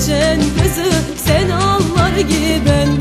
geçen kızı sen ağlar gibi ben.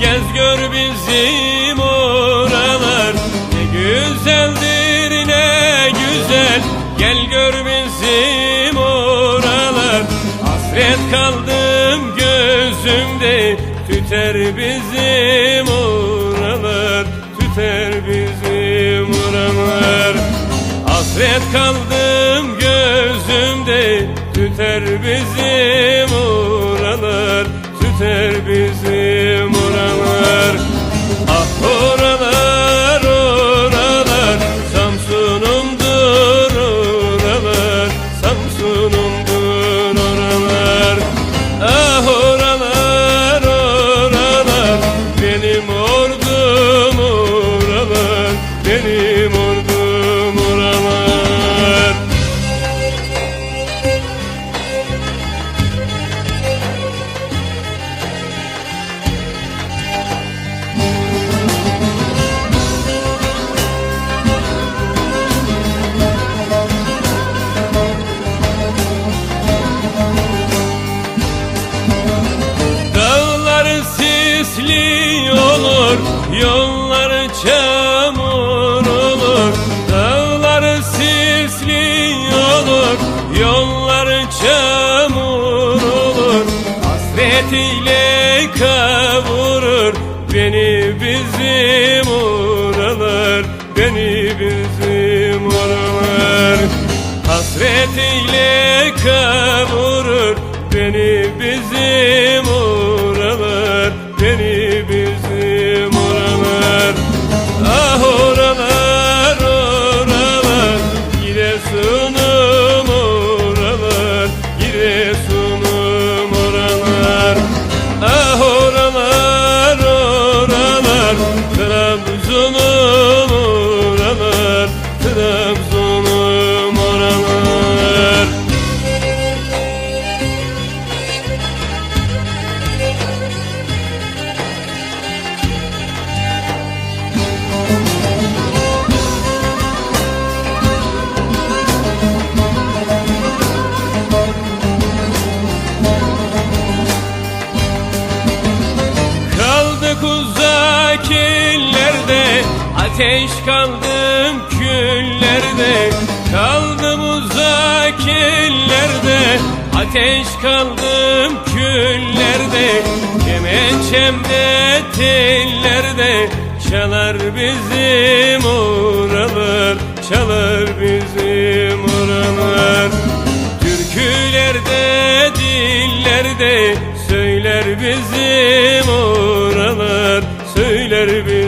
Gez gör bizim oralar. Ne güzeldir ne güzel. Gel gör bizim oralar. Hasret kaldım gözümde. Tüter bizim oralar. Tüter bizim oralar. Hasret kaldım gözümde. Tüter bizim Hasret ile kavurur beni bizim oralar, beni bizim oralar. Hasret ile kavurur beni bizim oralar Ateş kaldım küllerde Kaldım uzak illerde. Ateş kaldım küllerde Kemençemde tellerde. Çalar bizim oralar Çalar bizim oralar Türkülerde, dillerde söyler bizim oralar, söyler bizim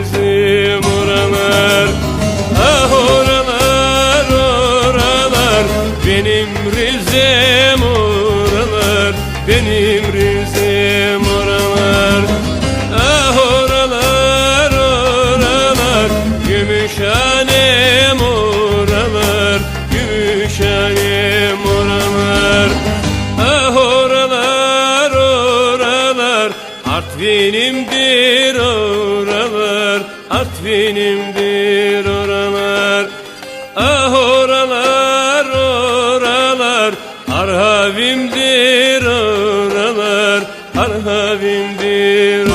benim Rize'm oralar. Ah oralar, oralar, Gümüşhane'm oralar, Gümüşhane'm oralar. Ah oralar, oralar, Artvin'im Artvinimdir oralar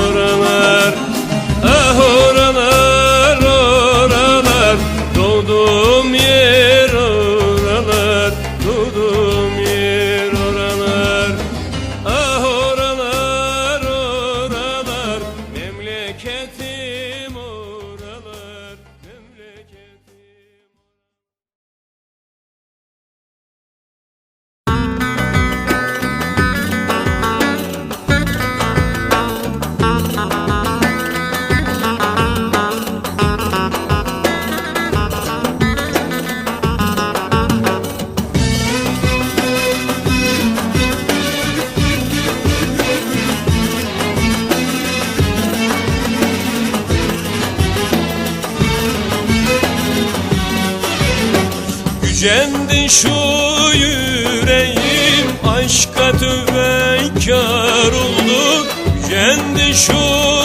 Gücendi şu yüreğim Aşka tüvekar oldu Gücendi şu